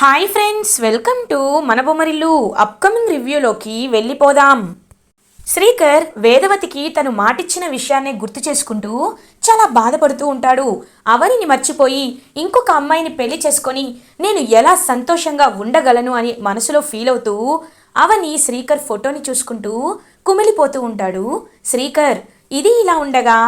Hi friends welcome to మన Bommarillu upcoming రివ్యూలోకి వెళ్ళిపోదాం. శ్రీకర్ వేదవతికి తను మాటిచ్చిన విషయాన్ని గుర్తు చేసుకుంటూ చాలా బాధపడుతూ ఉంటాడు. అవనిని మర్చిపోయి ఇంకొక అమ్మాయిని పెళ్ళి చేసుకొని నేను ఎలా సంతోషంగా ఉండగలను అని మనసులో ఫీల్ అవుతూ అవని శ్రీకర్ ఫోటోని చూసుకుంటూ కుమిలిపోతూ ఉంటాడు. శ్రీకర్ ఇది ఇలా ఉండగా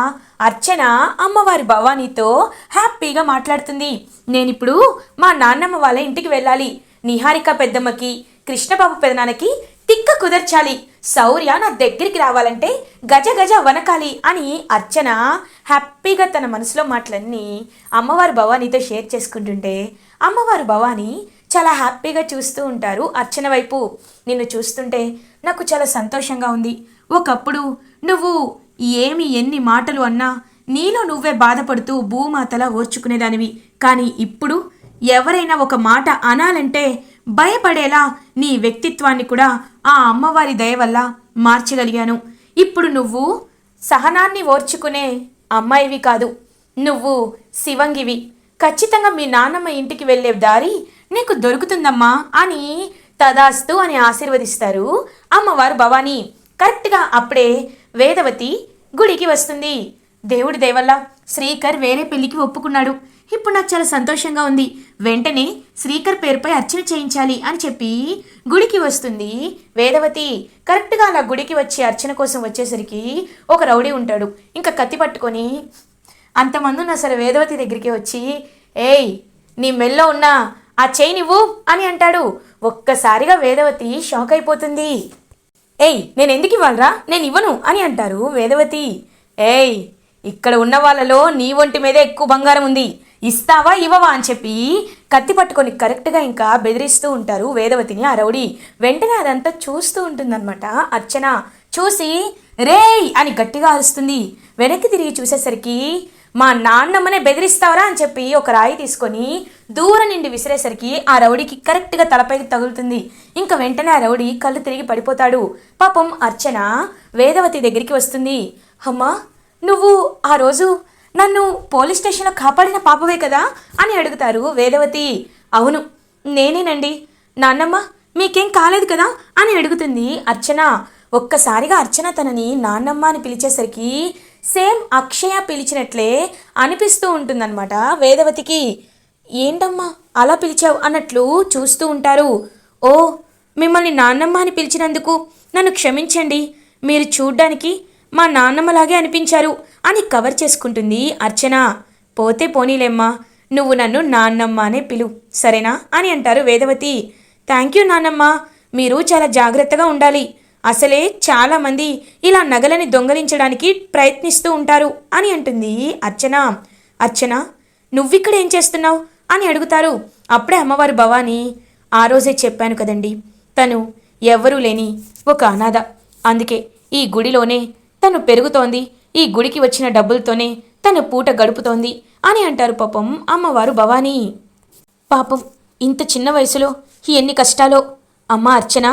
అర్చన అమ్మవారి భవానీతో హ్యాపీగా మాట్లాడుతుంది. నేనిప్పుడు మా నాన్నమ్మ వాళ్ళ ఇంటికి వెళ్ళాలి. నిహారిక పెద్దమ్మకి కృష్ణబాబు పెదనాన్నకి తిక్క కుదర్చాలి. శౌర్య నా దగ్గరికి రావాలంటే గజ గజ వనకాలి అని అర్చన హ్యాపీగా తన మనసులో మాటలన్నీ అమ్మవారి భవానీతో షేర్ చేసుకుంటుంటే అమ్మవారు భవానీ చాలా హ్యాపీగా చూస్తూ ఉంటారు అర్చన వైపు. నిన్ను చూస్తుంటే నాకు చాలా సంతోషంగా ఉంది. ఒకప్పుడు నువ్వు ఏమి ఎన్ని మాటలు అన్నా నీలో నువ్వే బాధపడుతూ భూమాతలా ఓర్చుకునేదానివి. కానీ ఇప్పుడు ఎవరైనా ఒక మాట అనాలంటే భయపడేలా నీ వ్యక్తిత్వాన్ని కూడా ఆ అమ్మవారి దయ వల్ల మార్చగలిగాను. ఇప్పుడు నువ్వు సహనాన్ని ఓర్చుకునే అమ్మాయివి కాదు. నువ్వు శివంగివి. ఖచ్చితంగా మీ నాన్నమ్మ ఇంటికి వెళ్ళే దారి నీకు దొరుకుతుందమ్మా అని తదాస్తు అని ఆశీర్వదిస్తారు అమ్మవారు భవానీ. కరెక్ట్గా అప్పుడే వేదవతి గుడికి వస్తుంది. దేవుడి దేవల్ల శ్రీకర్ వేరే పెళ్ళికి ఒప్పుకున్నాడు. ఇప్పుడు నాకు చాలా సంతోషంగా ఉంది. వెంటనే శ్రీకర్ పేరుపై అర్చన చేయించాలి అని చెప్పి గుడికి వస్తుంది. వేదవతి కరెక్ట్గా అలా గుడికి వచ్చి అర్చన కోసం వచ్చేసరికి ఒక రౌడీ ఉంటాడు. ఇంకా కత్తి పట్టుకొని అంతమంది ఉన్నా సరే వేదవతి దగ్గరికి వచ్చి ఏయ్ నీ మెల్లో ఉన్న ఆ చైన్ ఇవ్వు అని అంటాడు. ఒక్కసారిగా వేదవతి షాక్ అయిపోతుంది. ఏయ్ నేను ఎందుకు ఇవ్వాలరా? నేను ఇవ్వను అని అంటారు వేదవతి. ఏయ్ ఇక్కడ ఉన్న వాళ్ళలో నీ ఒంటి మీదే ఎక్కువ బంగారం ఉంది. ఇస్తావా ఇవ్వవా అని చెప్పి కత్తి పట్టుకొని కరెక్ట్గా ఇంకా బెదిరిస్తూ ఉంటారు వేదవతిని ఆ రౌడీ. వెంటనే అదంతా చూస్తూ ఉంటుందన్నమాట. అర్చన చూసి రేయ్! అని గట్టిగా అరుస్తుంది. వెనక్కి తిరిగి చూసేసరికి మా నాన్నమ్మనే బెదిరిస్తావరా అని చెప్పి ఒక రాయి తీసుకొని దూరం నుండి విసిరేసరికి ఆ రౌడీకి కరెక్ట్గా తలపైకి తగులుతుంది. ఇంకా వెంటనే ఆ రౌడీ కళ్ళు తిరిగి పడిపోతాడు. పాపం అర్చన వేదవతి దగ్గరికి వస్తుంది. అమ్మా నువ్వు ఆ రోజు నన్ను పోలీస్ స్టేషన్లో కాపాడిన పాపవే కదా? అని అడుగుతారు వేదవతి. అవును నేనేనండి. నాన్నమ్మ మీకేం కాలేదు కదా? అని అడుగుతుంది అర్చన. ఒక్కసారిగా అర్చన తనని నాన్నమ్మ అని పిలిచేసరికి సేమ్ అక్షయ పిలిచినట్లే అనిపిస్తూ ఉంటుందన్నమాట వేదవతికి. ఏంటమ్మా? అలా పిలిచావు? అన్నట్లు చూస్తూ ఉంటారు. ఓ మిమ్మల్ని నాన్నమ్మ అని పిలిచినందుకు నన్ను క్షమించండి. మీరు చూడ్డానికి మా నాన్నమ్మలాగే అనిపించారు అని కవర్ చేసుకుంటుంది అర్చన. పోతే పోనీలేమ్మా. నువ్వు నన్ను నాన్నమ్మ అనే పిలు సరేనా? అని అంటారు వేదవతి. థ్యాంక్ యూ నాన్నమ్మ. మీరు చాలా జాగ్రత్తగా ఉండాలి. అసలే చాలామంది ఇలా నగలని దొంగలించడానికి ప్రయత్నిస్తూ ఉంటారు అని అంటుంది అర్చన. అర్చన నువ్విక్కడ ఏం చేస్తున్నావు? అని అడుగుతారు. అప్పుడే అమ్మవారు భవానీ ఆ రోజే చెప్పాను కదండి తను ఎవ్వరూ లేని ఒక అనాథ. అందుకే ఈ గుడిలోనే తను పెరుగుతోంది ఈ గుడికి వచ్చిన డబ్బులతోనే తను పూట గడుపుతోంది అని అంటారు పాపం అమ్మవారు భవానీ. పాపం ఇంత చిన్న వయసులో ఎన్ని కష్టాలో. అమ్మ అర్చన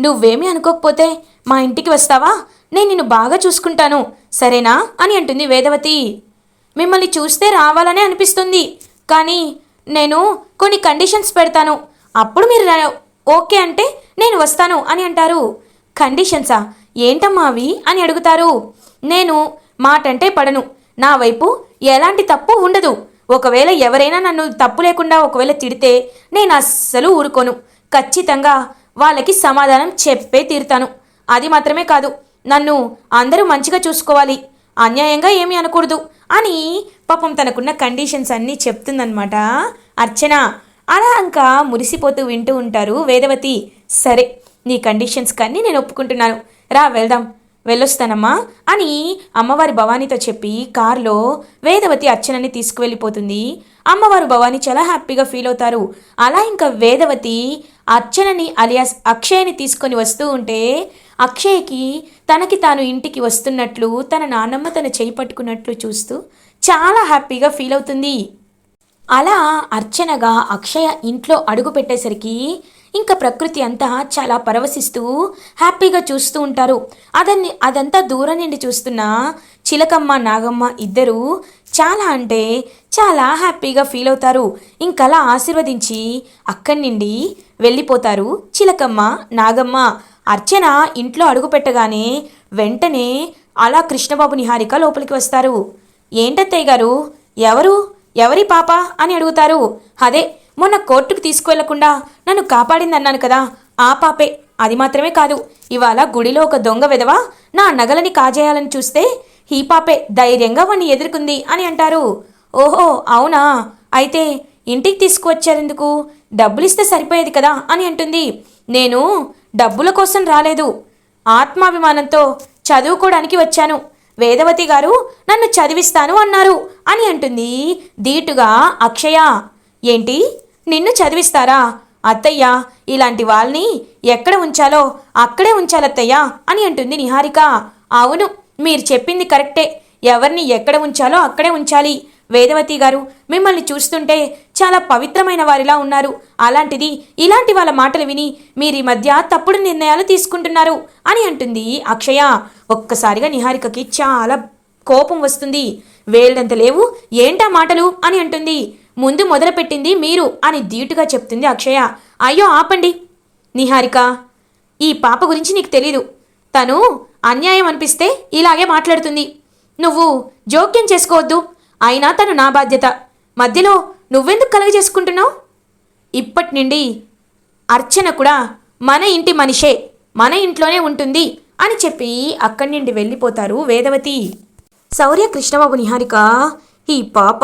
నువ్వేమీ అనుకోకపోతే మా ఇంటికి వస్తావా? నేను నిన్ను బాగా చూసుకుంటాను సరేనా? అని అంటుంది వేదవతి. మిమ్మల్ని చూస్తే రావాలనే అనిపిస్తుంది కానీ నేను కొన్ని కండిషన్స్ పెడతాను. అప్పుడు మీరు ఓకే అంటే నేను వస్తాను అని అంటారు. కండిషన్సా ఏంటమ్మా అవి? అని అడుగుతారు. నేను మాటంటే పడను. నా వైపు ఎలాంటి తప్పు ఉండదు. ఒకవేళ ఎవరైనా నన్ను తప్పు లేకుండా ఒకవేళ తిడితే నేను అస్సలు ఊరుకోను. ఖచ్చితంగా వాళ్ళకి సమాధానం చెప్పే తీరుతాను. అది మాత్రమే కాదు నన్ను అందరూ మంచిగా చూసుకోవాలి. అన్యాయంగా ఏమీ అనకూడదు అని పాపం తనకున్న కండిషన్స్ అన్నీ చెప్తుందనమాట అర్చన అలా ఇంకా మురిసిపోతూ వింటూ ఉంటారు. వేదవతి సరే నీ కండిషన్స్ కన్నీ నేను ఒప్పుకుంటున్నాను. రా వెళ్దాం. వెళ్ళొస్తానమ్మా అని అమ్మవారి భవానీతో చెప్పి కారులో వేదవతి అర్చనని తీసుకువెళ్ళిపోతుంది. అమ్మవారు భవానీ చాలా హ్యాపీగా ఫీల్ అవుతారు. అలా ఇంకా వేదవతి అర్చనని అలియాస్ అక్షయ్ని తీసుకొని వస్తూ ఉంటే అక్షయ్కి తనకి తాను ఇంటికి వస్తున్నట్లు తన నాన్నమ్మ తన చేయి పట్టుకున్నట్లు చూస్తూ చాలా హ్యాపీగా ఫీల్ అవుతుంది. అలా అర్చనగా అక్షయ ఇంట్లో అడుగు పెట్టేసరికి ఇంకా ప్రకృతి అంతా చాలా పరవశిస్తూ హ్యాపీగా చూస్తూ ఉంటారు. అదన్ని అదంతా దూరం నుండి చూస్తున్న చిలకమ్మ నాగమ్మ ఇద్దరూ చాలా అంటే చాలా హ్యాపీగా ఫీల్ అవుతారు. ఇంకలా ఆశీర్వదించి అక్కడి నుండి వెళ్ళిపోతారు చిలకమ్మ నాగమ్మ. అర్చన ఇంట్లో అడుగు పెట్టగానే వెంటనే అలా కృష్ణబాబు నిహారిక లోపలికి వస్తారు. ఏంటత్తయ్య గారు? ఎవరు? ఎవరి పాప? అని అడుగుతారు. అదే మొన్న కోర్టుకు తీసుకువెళ్ళకుండా నన్ను కాపాడింది అన్నాను కదా. ఆ పాపే. అది మాత్రమే కాదు ఇవాళ గుడిలో ఒక దొంగ విధవ నా నగలని కాజేయాలని చూస్తే ఈ పాపే ధైర్యంగా వాణ్ణి ఎదుర్కొంది అని అంటారు. ఓహో అవునా? అయితే ఇంటికి తీసుకువచ్చారెందుకు డబ్బులిస్తే సరిపోయేది కదా అని అంటుంది. నేను డబ్బుల కోసం రాలేదు. ఆత్మాభిమానంతో చదువుకోవడానికి వచ్చాను. వేదవతి గారు నన్ను చదివిస్తాను అన్నారు. అని అంటుంది ధీటుగా అక్షయ. ఏంటి? నిన్ను చదివిస్తారా? అత్తయ్య ఇలాంటి వాళ్ళని ఎక్కడ ఉంచాలో అక్కడే ఉంచాలత్తయ్య అని అంటుంది నిహారిక. అవును మీరు చెప్పింది కరెక్టే. ఎవరిని ఎక్కడ ఉంచాలో అక్కడే ఉంచాలి. వేదవతి గారు మిమ్మల్ని చూస్తుంటే చాలా పవిత్రమైన వారిలా ఉన్నారు. అలాంటిది ఇలాంటి వాళ్ళ మాటలు విని మీరు ఈ మధ్య తప్పుడు నిర్ణయాలు తీసుకుంటున్నారు అని అంటుంది అక్షయ. ఒక్కసారిగా నిహారికకి చాలా కోపం వస్తుంది. వేళ్ళంత లేవు? ఏంటా మాటలు? అని అంటుంది. ముందు మొదలుపెట్టింది మీరు అని ధీటుగా చెప్తుంది అక్షయ. అయ్యో ఆపండి. నిహారిక ఈ పాప గురించి నీకు తెలీదు. తను అన్యాయం అనిపిస్తే ఇలాగే మాట్లాడుతుంది. నువ్వు జోక్యం చేసుకోవద్దు. అయినా తను నా బాధ్యత. మధ్యలో నువ్వెందుకు కలగజేసుకుంటున్నావు ఇప్పటి నుండి అర్చన కూడా మన ఇంటి మనిషే మన ఇంట్లోనే ఉంటుంది అని చెప్పి అక్కడి నుండి వెళ్ళిపోతారు వేదవతి. శౌర్య కృష్ణబాబు నిహారిక ఈ పాప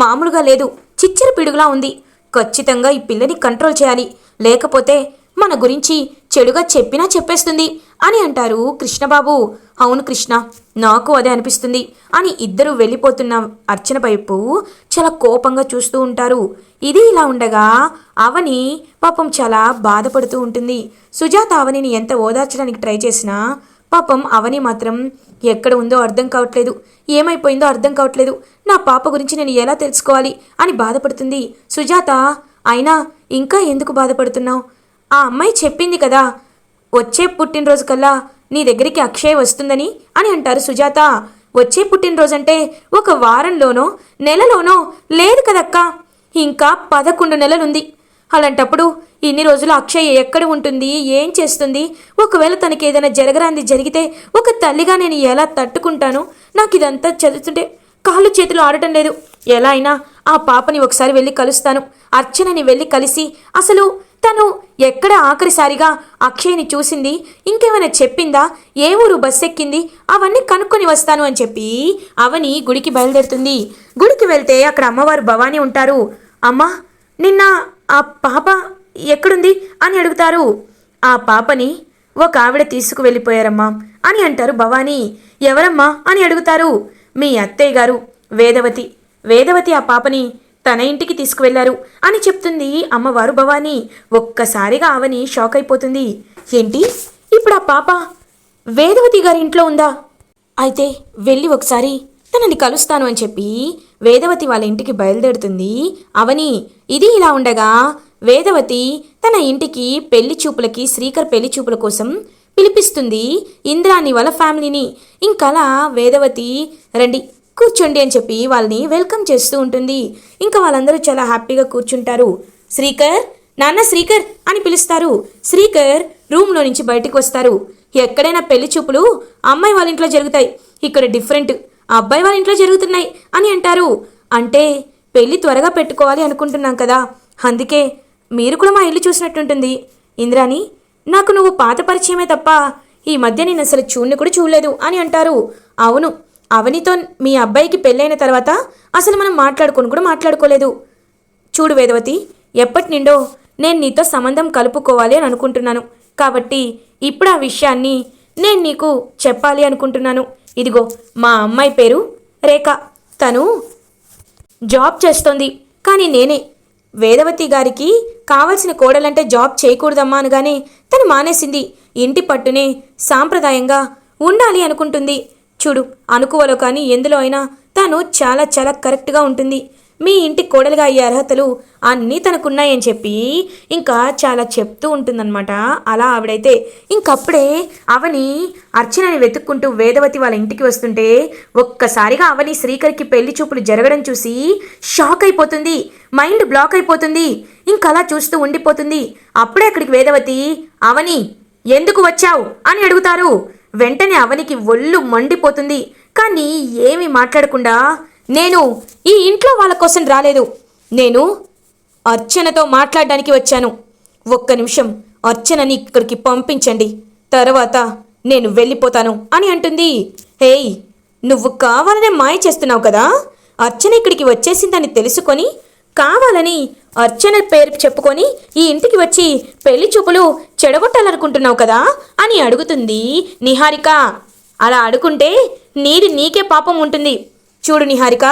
మామూలుగా లేదు చిచ్చర పిడుగులా ఉంది. ఖచ్చితంగా ఈ పిల్లని కంట్రోల్ చేయాలి. లేకపోతే మన గురించి చెడుగా చెప్పినా చెప్పేస్తుంది అని అంటారు కృష్ణబాబు. అవును కృష్ణ నాకు అదే అనిపిస్తుంది అని ఇద్దరు వెళ్ళిపోతున్న అర్చన వైపు చాలా కోపంగా చూస్తూ ఉంటారు. ఇది ఇలా ఉండగా అవని పాపం చాలా బాధపడుతూ ఉంటుంది. సుజాత అవనిని ఎంత ఓదార్చడానికి ట్రై చేసినా పాపం అవని మాత్రం ఎక్కడ ఉందో అర్థం కావట్లేదు. ఏమైపోయిందో అర్థం కావట్లేదు. నా పాప గురించి నేను ఎలా తెలుసుకోవాలి అని బాధపడుతుంది. సుజాత అయినా ఇంకా ఎందుకు బాధపడుతున్నావు? ఆ అమ్మాయి చెప్పింది కదా వచ్చే పుట్టినరోజు కల్లా నీ దగ్గరికి అక్షయ్ వస్తుందని అని అంటారు సుజాత. వచ్చే పుట్టినరోజు అంటే ఒక వారంలోనో నెలలోనో లేదు కదక్కా ఇంకా పదకొండు నెలలుంది. అలాంటప్పుడు ఇన్ని రోజులు అక్షయ్ ఎక్కడ ఉంటుంది ఏం చేస్తుంది? ఒకవేళ తనకి ఏదైనా జరగరాంది జరిగితే ఒక తల్లిగా నేను ఎలా తట్టుకుంటాను? నాకు ఇదంతా చదువుతుంటే కాళ్ళు చేతులు ఆడటం లేదు. ఎలా అయినా ఆ పాపని ఒకసారి వెళ్ళి కలుస్తాను. అర్చనని వెళ్ళి కలిసి అసలు తను ఎక్కడ ఆఖరిసారిగా అక్షయ్ని చూసింది? ఇంకేమైనా చెప్పిందా? ఏ ఊరు బస్ ఎక్కింది అవన్నీ కనుక్కొని వస్తాను అని చెప్పి అవని గుడికి బయలుదేరుతుంది. గుడికి వెళ్తే అక్కడ అమ్మవారు భవానీ ఉంటారు. అమ్మా నిన్న ఆ పాప ఎక్కడుంది? అని అడుగుతారు. ఆ పాపని ఒక ఆవిడ తీసుకువెళ్ళిపోయారమ్మా అని అంటారు భవానీ. ఎవరమ్మా? అని అడుగుతారు. మీ అత్తయ్య గారు. వేదవతి. వేదవతి ఆ పాపని తన ఇంటికి తీసుకువెళ్ళారు అని చెప్తుంది అమ్మవారు భవానీ. ఒక్కసారిగా అవని షాక్ అయిపోతుంది. ఏంటి? ఇప్పుడు ఆ పాప వేదవతి గారి ఇంట్లో ఉందా? అయితే వెళ్ళి ఒకసారి తనని కలుస్తాను అని చెప్పి వేదవతి వాళ్ళ ఇంటికి బయలుదేరుతుంది. అవని ఇది ఇలా ఉండగా వేదవతి తన ఇంటికి పెళ్ళి చూపులకి శ్రీకర్ పెళ్ళి చూపుల కోసం పిలిపిస్తుంది ఇంద్రాని వాళ్ళ ఫ్యామిలీని. ఇంకలా వేదవతి రండి కూర్చోండి అని చెప్పి వాళ్ళని వెల్కమ్ చేస్తూ ఉంటుంది. ఇంకా వాళ్ళందరూ చాలా హ్యాపీగా కూర్చుంటారు. శ్రీకర్ నాన్న శ్రీకర్ అని పిలుస్తారు. శ్రీకర్ రూమ్లో నుంచి బయటకు వస్తారు. ఎక్కడైనా పెళ్ళి చూపులు అమ్మాయి వాళ్ళ ఇంట్లో జరుగుతాయి. ఇక్కడ డిఫరెంట్. అబ్బాయి వాళ్ళ ఇంట్లో జరుగుతున్నాయి అని అంటారు. అంటే పెళ్ళి త్వరగా పెట్టుకోవాలి అనుకుంటున్నాం కదా. అందుకే మీరు కూడా మా ఇల్లు చూసినట్టుంటుంది. ఇంద్రాని నాకు నువ్వు పాత పరిచయమే తప్ప ఈ మధ్య నేను అసలు చూడని కూడా చూడలేదు అని అంటారు. అవును అవనితో మీ అబ్బాయికి పెళ్ళైన తర్వాత అసలు మనం మాట్లాడుకొని కూడా మాట్లాడుకోలేదు. చూడు వేదవతి ఎప్పటి నుండో నేను నీతో సంబంధం కలుపుకోవాలి అని అనుకుంటున్నాను. కాబట్టి ఇప్పుడు ఆ విషయాన్ని నేను నీకు చెప్పాలి అనుకుంటున్నాను. ఇదిగో మా అమ్మాయి పేరు రేఖ. తను జాబ్ చేస్తోంది. కానీ నేనే వేదవతి గారికి కావలసిన కోడలంటే జాబ్ చేయకూడదమ్మా అనగానే తను మానేసింది. ఇంటి పట్టునే సాంప్రదాయంగా ఉండాలి అనుకుంటుంది. చూడు అనుకోవాలో కానీ ఎందులో అయినా తను చాలా చాలా కరెక్ట్గా ఉంటుంది. మీ ఇంటి కోడలుగా అయ్యే అర్హతలు అన్నీ తనకున్నాయని చెప్పి ఇంకా చాలా చెప్తూ ఉంటుందన్నమాట. అలా ఆవిడైతే ఇంకప్పుడే అవని అర్చనని వెతుక్కుంటూ వేదవతి వాళ్ళ ఇంటికి వస్తుంటే ఒక్కసారిగా అవని శ్రీకర్కి పెళ్ళి చూపులు జరగడం చూసి షాక్ అయిపోతుంది మైండ్ బ్లాక్ అయిపోతుంది ఇంకలా చూస్తూ ఉండిపోతుంది. అప్పుడే అక్కడికి వేదవతి అవని ఎందుకు వచ్చావు? అని అడుగుతారు. వెంటనే అవనికి ఒళ్ళు మండిపోతుంది. కానీ ఏమీ మాట్లాడకుండా నేను ఈ ఇంట్లో వాళ్ళ కోసం రాలేదు. నేను అర్చనతో మాట్లాడడానికి వచ్చాను. ఒక్క నిమిషం అర్చనని ఇక్కడికి పంపించండి. తర్వాత నేను వెళ్ళిపోతాను అని అంటుంది. హేయ్ నువ్వు కావాలనే మాయ చేస్తున్నావు కదా. అర్చన ఇక్కడికి వచ్చేసిందని తెలుసుకొని కావాలని అర్చన పేరు చెప్పుకొని ఈ ఇంటికి వచ్చి పెళ్ళి చూపులు చెడగొట్టాలనుకుంటున్నావు కదా? అని అడుగుతుంది నిహారిక. అలా అడుగుంటే నీది నీకే పాపం ఉంటుంది. చూడు నిహారిక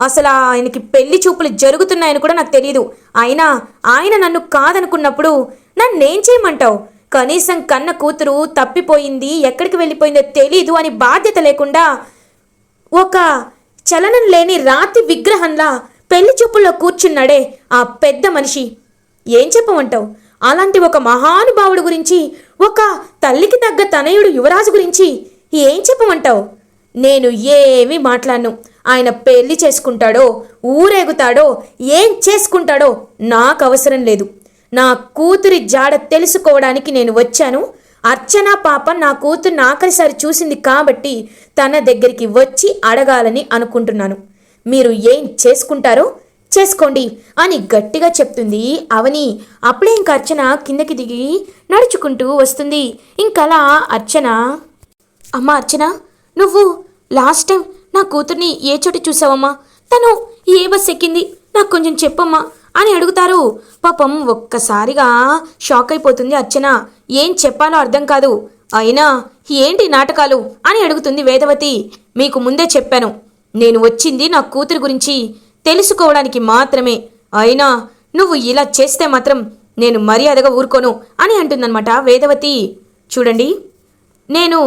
అసలు ఆయనకి పెళ్ళి చూపులు జరుగుతున్నాయని కూడా నాకు తెలియదు అయినా ఆయన నన్ను కాదనుకున్నప్పుడు నన్నేం చేయమంటావు? కనీసం కన్న కూతురు తప్పిపోయింది ఎక్కడికి వెళ్ళిపోయిందో తెలీదు అని బాధ్యత లేకుండా ఒక చలనం లేని రాతి విగ్రహంలా పెళ్ళి చూపుల్లో కూర్చున్నాడే ఆ పెద్ద మనిషి. ఏం చెప్పమంటావు? అలాంటి ఒక మహానుభావుడు గురించి ఒక తల్లికి తగ్గ తనయుడు యువరాజు గురించి ఏం చెప్పమంటావు? నేను ఏమీ మాట్లాడను. ఆయన పెళ్ళి చేసుకుంటాడో ఊరేగుతాడో ఏం చేసుకుంటాడో నాకు అవసరం లేదు. నా కూతురి జాడ తెలుసుకోవడానికి నేను వచ్చాను. అర్చన పాప నా కూతురు ఆఖరిసారి చూసింది కాబట్టి తన దగ్గరికి వచ్చి అడగాలని అనుకుంటున్నాను. మీరు ఏం చేసుకుంటారో చేసుకోండి అని గట్టిగా చెప్తుంది అవని. అప్పుడే ఇంక అర్చన కిందకి దిగి నడుచుకుంటూ వస్తుంది. ఇంకలా అర్చన అమ్మ అర్చన నువ్వు లాస్ట్ టైం నా కూతుర్ని ఏ చోట చూసావమ్మా? తను ఏ బస్ ఎక్కింది? నాకు కొంచెం చెప్పమ్మా అని అడుగుతారు. పాపం ఒక్కసారిగా షాక్ అయిపోతుంది అర్చన. ఏం చెప్పాలో అర్థం కాదు. అయినా ఏంటి నాటకాలు? అని అడుగుతుంది వేదవతి. మీకు ముందే చెప్పాను. నేను వచ్చింది నా కూతురు గురించి తెలుసుకోవడానికి మాత్రమే. అయినా నువ్వు ఇలా చేస్తే మాత్రం నేను మర్యాదగా ఊరుకోను అని అంటుందన్నమాట వేదవతి. చూడండి నేను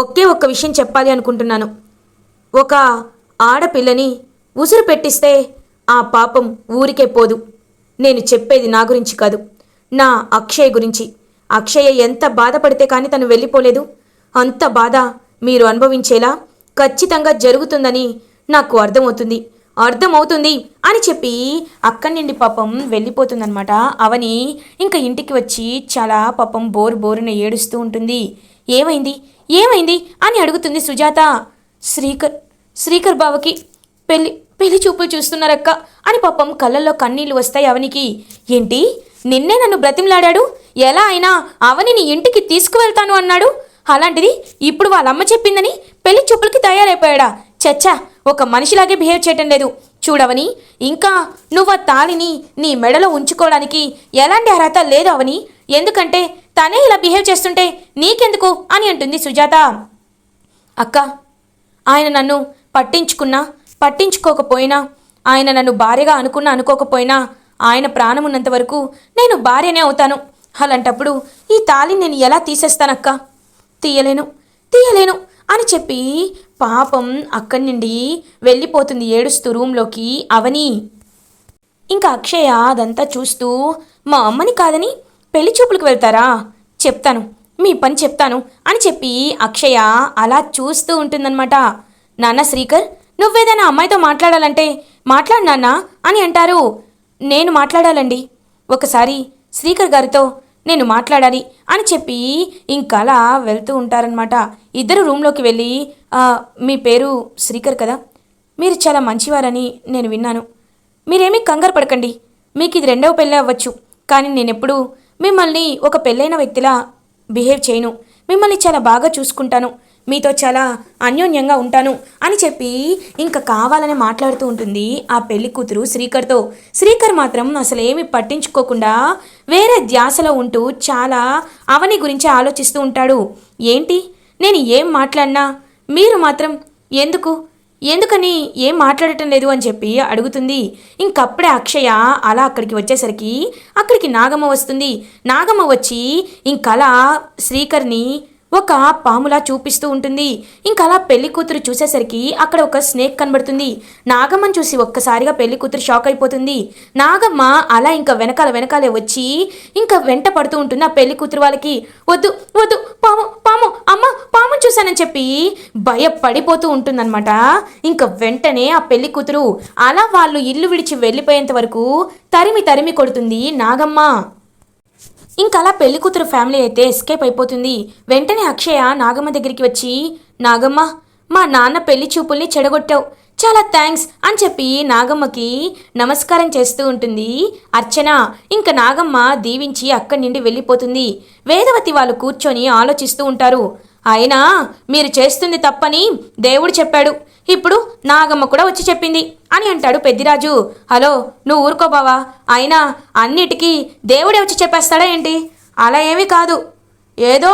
ఒకే ఒక్క విషయం చెప్పాలి అనుకుంటున్నాను. ఒక ఆడపిల్లని ఉసురు పెట్టిస్తే ఆ పాపం ఊరికే పోదు. నేను చెప్పేది నా గురించి కాదు నా అక్షయ్ గురించి. అక్షయ ఎంత బాధపడితే కానీ తను వెళ్ళిపోలేదు. అంత బాధ మీరు అనుభవించేలా ఖచ్చితంగా జరుగుతుందని నాకు అర్థమవుతుంది. అర్థమవుతుంది అని చెప్పి అక్కడి నుండి పాపం వెళ్ళిపోతుందనమాట అవని ఇంకా ఇంటికి వచ్చి చాలా పాపం బోరు బోరున ఏడుస్తూ ఉంటుంది. ఏమైంది? ఏమైంది? అని అడుగుతుంది సుజాత. శ్రీకర్ శ్రీకర్ బావకి పెళ్ళి పెళ్ళి చూపులు చూస్తున్నారక్క అని పాపం కళ్ళల్లో కన్నీళ్ళు వస్తాయి అవనికి. ఏంటి? నిన్నే నన్ను బ్రతిమలాడాడు? ఎలా అయినా అవనిని ఇంటికి తీసుకువెళ్తాను అన్నాడు? అలాంటిది ఇప్పుడు వాళ్ళమ్మ చెప్పిందని పెళ్ళి చూపులకి తయారైపోయాడా? చచ్చా ఒక మనిషిలాగే బిహేవ్ చేయటం లేదు. చూడవని ఇంకా నువ్వు ఆ తాళిని నీ మెడలో ఉంచుకోవడానికి ఎలాంటి అర్హత లేదు అవని. ఎందుకంటే తనే ఇలా బిహేవ్ చేస్తుంటే నీకెందుకు అని అంటుంది సుజాత. అక్క ఆయన నన్ను పట్టించుకున్నా పట్టించుకోకపోయినా ఆయన నన్ను భార్యగా అనుకున్నా అనుకోకపోయినా ఆయన ప్రాణం ఉన్నంత వరకు నేను భార్యనే అవుతాను. అలాంటప్పుడు ఈ తాళిని నేను ఎలా తీసేస్తానక్క? తీయలేను తీయలేను అని చెప్పి పాపం అక్కడి నుండి వెళ్ళిపోతుంది ఏడుస్తూ రూంలోకి అవని. ఇంకా అక్షయ అదంతా చూస్తూ మా అమ్మని కాదని పెళ్ళి చూపులకు వెళ్తారా? చెప్తాను మీ పని చెప్తాను అని చెప్పి అక్షయ అలా చూస్తూ ఉంటుందన్నమాట. నాన్న శ్రీకర్ నువ్వేదైనా అమ్మాయితో మాట్లాడాలంటే మాట్లాడు నాన్న అని అంటారు. నేను మాట్లాడాలండి. ఒకసారి శ్రీకర్ గారితో నేను మాట్లాడాలి అని చెప్పి ఇంకలా వెళ్తూ ఉంటారనమాట ఇద్దరు రూమ్లోకి వెళ్ళి మీ పేరు శ్రీకర్ కదా? మీరు చాలా మంచివారని నేను విన్నాను. మీరేమీ కంగారు పడకండి. మీకు ఇది రెండవ పెళ్ళి అవ్వచ్చు. కానీ నేనెప్పుడు మిమ్మల్ని ఒక పెళ్ళైన వ్యక్తిలా బిహేవ్ చేయను. మిమ్మల్ని చాలా బాగా చూసుకుంటాను. మీతో చాలా అన్యోన్యంగా ఉంటాను అని చెప్పి ఇంకా కావాలని మాట్లాడుతూ ఉంటుంది ఆ పెళ్ళి కూతురు శ్రీకర్తో. శ్రీకర్ మాత్రం అసలు ఏమి పట్టించుకోకుండా వేరే ధ్యాసలో ఉంటూ చాలా అవని గురించి ఆలోచిస్తూ ఉంటాడు. ఏంటి? నేను ఏం మాట్లాడినా? మీరు మాత్రం ఎందుకు? ఎందుకని ఏం మాట్లాడటం లేదు అని చెప్పి అడుగుతుంది. ఇంకప్పుడే అక్షయ అలా అక్కడికి వచ్చేసరికి అక్కడికి నాగమ్మ వస్తుంది. నాగమ్మ వచ్చి ఇంకలా శ్రీకర్ని ఒక పాములా చూపిస్తూ ఉంటుంది. ఇంకా అలా పెళ్ళి కూతురు చూసేసరికి అక్కడ ఒక స్నేక్ కనబడుతుంది. నాగమ్మని చూసి ఒక్కసారిగా పెళ్ళి కూతురు షాక్ అయిపోతుంది. నాగమ్మ అలా ఇంకా వెనకాల వెనకాలే వచ్చి ఇంకా వెంట పడుతూ ఉంటుంది ఆ పెళ్ళి కూతురు వాళ్ళకి వద్దు వద్దు పాము పాము అమ్మ పాము చూశానని చెప్పి భయపడిపోతూ ఉంటుందన్నమాట. ఇంకా వెంటనే ఆ పెళ్ళి కూతురు అలా వాళ్ళు ఇల్లు విడిచి వెళ్ళిపోయేంత వరకు తరిమి తరిమి కొడుతుంది నాగమ్మ. ఇంకా అలా పెళ్ళి కూతురు ఫ్యామిలీ అయితే ఎస్కేప్ అయిపోతుంది. వెంటనే అక్షయ నాగమ్మ దగ్గరికి వచ్చి నాగమ్మ మా నాన్న పెళ్ళి చూపుల్ని చెడగొట్టావు. చాలా థ్యాంక్స్ అని చెప్పి నాగమ్మకి నమస్కారం చేస్తూ ఉంటుంది. అర్చన ఇంకా నాగమ్మ దీవించి అక్కడి నుండి వెళ్ళిపోతుంది. వేదవతి వాళ్ళు కూర్చొని ఆలోచిస్తూ ఉంటారు. అయినా మీరు చేస్తుంది తప్పని దేవుడు చెప్పాడు. ఇప్పుడు నాగమ్మ కూడా వచ్చి చెప్పింది అని అంటాడు పెద్దిరాజు. హలో నువ్వు ఊరుకో బావా. అయినా అన్నిటికీ దేవుడే వచ్చి చెప్పేస్తాడా ఏంటి? అలా ఏమీ కాదు. ఏదో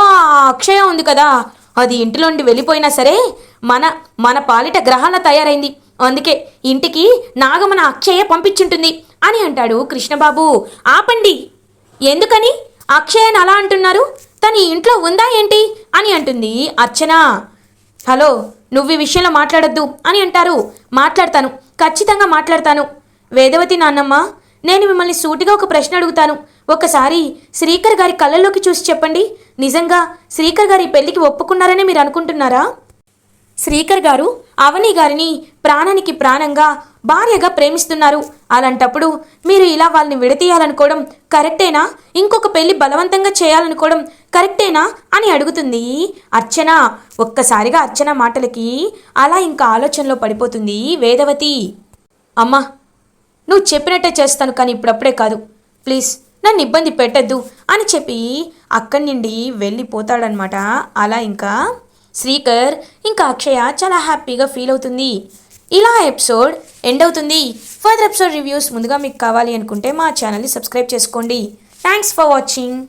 అక్షయం ఉంది కదా. అది ఇంటిలోండి వెళ్ళిపోయినా సరే మన మన పాలిట గ్రహాల తయారైంది. అందుకే ఇంటికి నాగమన అక్షయ పంపించుంటుంది అని అంటాడు కృష్ణబాబు. ఆపండి. ఎందుకని? అక్షయని అలా అంటున్నారు? తన ఇంట్లో ఉందా ఏంటి? అని అంటుంది అర్చన. హలో నువ్వు ఈ విషయంలో మాట్లాడద్దు అని అంటారు. మాట్లాడతాను. ఖచ్చితంగా మాట్లాడతాను. వేదవతి నాన్నమ్మ నేను మిమ్మల్ని సూటిగా ఒక ప్రశ్న అడుగుతాను. ఒకసారి శ్రీకర్ గారి కళ్ళల్లోకి చూసి చెప్పండి. నిజంగా శ్రీకర్ గారి పెళ్ళికి ఒప్పుకున్నారని మీరు అనుకుంటున్నారా? శ్రీకర్ గారు అవని గారిని ప్రాణానికి ప్రాణంగా భార్యగా ప్రేమిస్తున్నారు. అలాంటప్పుడు మీరు ఇలా వాళ్ళని విడతీయాలనుకోవడం కరెక్టేనా? ఇంకొక పెళ్ళి బలవంతంగా చేయాలనుకోవడం కరెక్టేనా అని అడుగుతుంది. అర్చన ఒక్కసారిగా అర్చన మాటలకి అలా ఇంకా ఆలోచనలో పడిపోతుంది వేదవతి. అమ్మా నువ్వు చెప్పినట్టే చేస్తాను కానీ ఇప్పుడప్పుడే కాదు. ప్లీజ్ నన్ను ఇబ్బంది పెట్టద్దు అని చెప్పి అక్కడి నుండి వెళ్ళిపోతాడనమాట అలా ఇంకా శ్రీకర్ ఇంకా అక్షయ చాలా హ్యాపీగా ఫీల్ అవుతుంది. ఇలా ఎపిసోడ్ ఎండ్ అవుతుంది. ఫర్దర్ ఎపిసోడ్ రివ్యూస్ ముందుగా మీకు కావాలి అనుకుంటే మా ఛానల్ని సబ్స్క్రైబ్ చేసుకోండి. Thanks for watching.